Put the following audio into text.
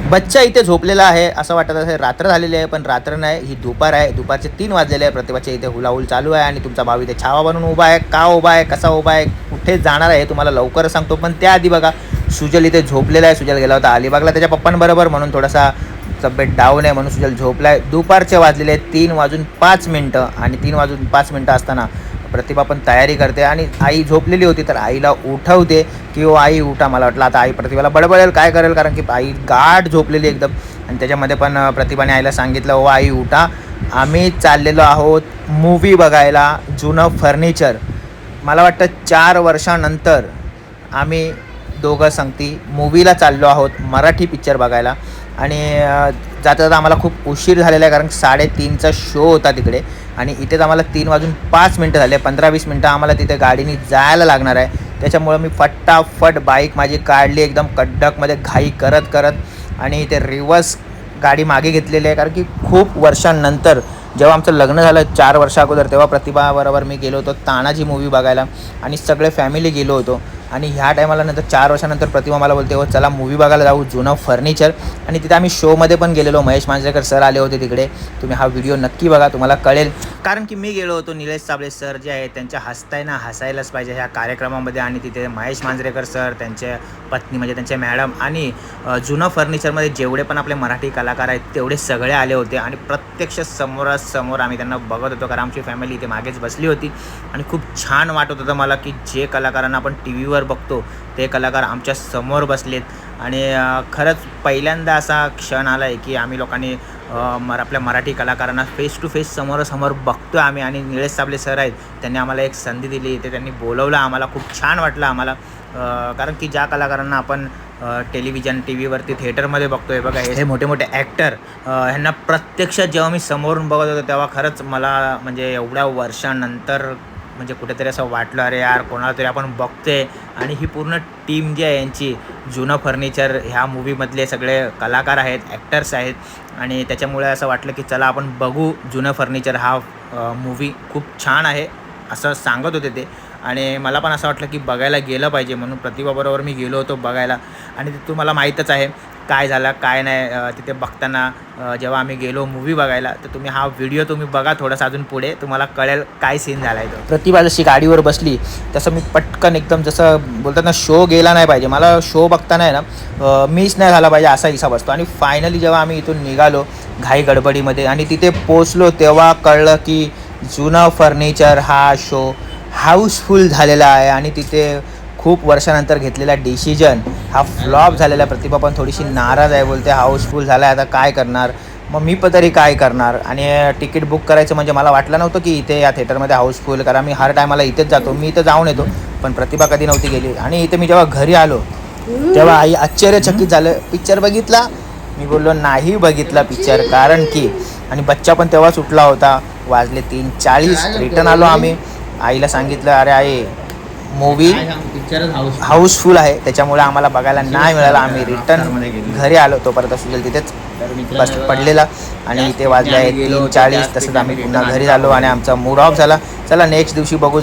बच्चा इथे झोपलेला आहे असं वाटत असेल रात्र झालेली आहे पण रात्र नाही ही दुपार आहे. दुपारचे तीन वाजलेले आहे प्रतिभाच्या इथे हुलाहुल चालू आहे आणि तुमचा भाऊ इथे छावा बनून उभा आहे. का उभा आहे कसा उभा आहे कुठे जाणार आहे तुम्हाला लवकर सांगतो. पण त्याआधी बघा सुजल इथे झोपलेला आहे. सुजल गेला होता अलिबागला त्याच्या पप्पांबरोबर म्हणून थोडासा तब्येत डाऊन आहे म्हणून सुजल झोपला आहे दुपारचे वाजलेले तीन वाजून पाच मिनटं. आणि तीन वाजून पाच मिनटं असताना प्रतिभा पण तयारी करते आणि आई झोपलेली होती तर आईला उठवते. की ओ आई उठा मला वाटलं आता आई प्रतिभाला बडबडेल काय करेल? कारण की आई गाठ झोपलेली एकदम. आणि त्याच्यामध्ये पण प्रतिभाने आईला सांगितलं ओ आई उठा. आम्ही चाललेलो आहोत मूवी बघायला जुनं फर्निचर मला वाटतं चार वर्षानंतर आम्ही दोघं सांगती मूवीला चाललो आहोत मराठी पिक्चर बघायला. आणि जाता जाता आम्हाला खूप उशीर झालेला आहे कारण साडेतीनचा शो होता तिकडे. आणि इथेच आम्हाला तीन वाजून पाच मिनटं झाले पंधरा वीस मिनटं आम्हाला तिथे गाडीने जायला लागणार आहे. त्याच्यामुळं मी फटाफट बाईक माझी काढली एकदम कड्डकमध्ये घाई करत करत. आणि ते रिवर्स गाडी मागे घेतलेली आहे कारण की खूप वर्षांनंतर जेव्हा आमचं लग्न झालं चार वर्षा अगोदर तेव्हा प्रतिभाबरोबर मी गेलो होतो तानाजी मूवी बघायला. आणि सगळे फॅमिली गेलो होतो. आणि ह्या टायमाला नंतर चार वर्षानंतर प्रतिमा मला बोलते हो चला मूवी बघायला जाऊ जुनं फर्निचर आणि तिथे आम्ही शोमध्ये पण गेलेलो. महेश मांजरेकर सर आले होते तिकडे. तुम्ही हा व्हिडिओ नक्की बघा तुम्हाला कळेल. कारण की मी गेलो होतो निलेश साबळे सर जे आहेत त्यांच्या हसताय ना हसायलाच पाहिजे ह्या कार्यक्रमामध्ये. आणि तिथे महेश मांजरेकर सर त्यांच्या पत्नी म्हणजे त्यांचे मॅडम आणि जुनं फर्निचरमध्ये जेवढे पण आपले मराठी कलाकार आहेत तेवढे सगळे आले होते. आणि प्रत्यक्ष समोरासमोर आम्ही त्यांना बघत होतो कारण आमची फॅमिली इथे मागेच बसली होती. आणि खूप छान वाटत होतं मला की जे कलाकारांना आपण टी व्हीवर बघतो. ते कलाकार आमच्यासमोर बसलेत. आणि खरंच पहिल्यांदा असा क्षण आला आहे की आम्ही लोकांनी अ, मर आपल्या मराठी कलाकारांना फेस टू फेस समोरासमोर बघतो आम्ही. आणि निळेश साबले सर आहेत. त्यांनी आम्हाला एक संधी दिली. ते त्यांनी बोलवलं. आम्हाला खूप छान वाटलं. आम्हाला कारण की ज्या कलाकारांना आपण टेलिव्हिजन टी व्हीवरती थिएटरमध्ये बघतोय. बघा हे मोठे मोठे ॲक्टर ह्यांना प्रत्यक्षात जेव्हा मी समोरून बघत होतो तेव्हा खरंच मला म्हणजे एवढ्या वर्षानंतर म्हणजे कुठेतरी असं वाटलं अरे यार कोणाला तरी आपण बघतोय. आणि ही पूर्ण टीम जी आहे यांची जुनं फर्निचर ह्या मूवीमधले सगळे कलाकार आहेत ॲक्टर्स आहेत. आणि त्याच्यामुळे असं वाटलं की चला आपण बघू जुनं फर्निचर. हा मूवी खूप छान आहे असं सांगत होते ते. आणि मला पण असं वाटलं की बघायला गेलं पाहिजे म्हणून प्रतिभाबरोबर मी गेलो होतो बघायला. आणि ते तुम्हाला माहीतच आहे. काय झालं काय नाही तिथे बघताना जेव्हा आम्ही गेलो मूवी बघायला तर तुम्ही हा व्हिडिओ तुम्ही बघा थोडासा अजून पुढे तुम्हाला कळेल काय सीन झाला आहे तो. प्रतिभा जशी गाडीवर बसली तसं मी पटकन एकदम जसं बोलतात ना शो गेला नाही पाहिजे. मला शो बघताना आहे ना मिस नाही झाला पाहिजे असा हिसाब असतो. आणि फायनली जेव्हा आम्ही इथून निघालो घाई गडबडीमध्ये आणि तिथे पोचलो तेव्हा कळलं की जुनं फर्निचर हा शो हाऊसफुल झालेला आहे. आणि तिथे खूप वर्षानंतर घेतलेला डिसिजन हा फ्लॉप झालेला. प्रतिभा पण थोडीशी नाराज आहे बोलते हाऊसफुल झाला आहे आता काय करणार? मग मी पण तरी काय करणार? आणि तिकीट बुक करायचं म्हणजे मला वाटलं नव्हतं की इथे या थिएटरमध्ये हाऊसफुल कारण मी हर टायमाला इथेच जातो मी इथं जाऊन येतो पण प्रतिभा कधी नव्हती गेली. आणि इथे मी जेव्हा घरी आलो तेव्हा आई आश्चर्यचकित झालं पिक्चर बघितला? मी बोललो नाही बघितला पिक्चर कारण की आणि बच्चा पण तेव्हाच उठला होता वाजले तीन चाळीस रिटर्न आलो आम्ही. आईला सांगितलं अरे आई मूवी हाऊसफुल आहे. त्याच्यामुळे आम्हाला बघायला नाही मिळालं. आम्ही रिटर्न घरी आलो. तोपर्यंत सुजल तिथेच बस पडलेला. आणि ते वाजले आहे तीन चाळीस. तसंच आम्ही पुन्हा घरी आलो आणि आमचा मूड ऑफ झाला. चला नेक्स्ट दिवशी बघू.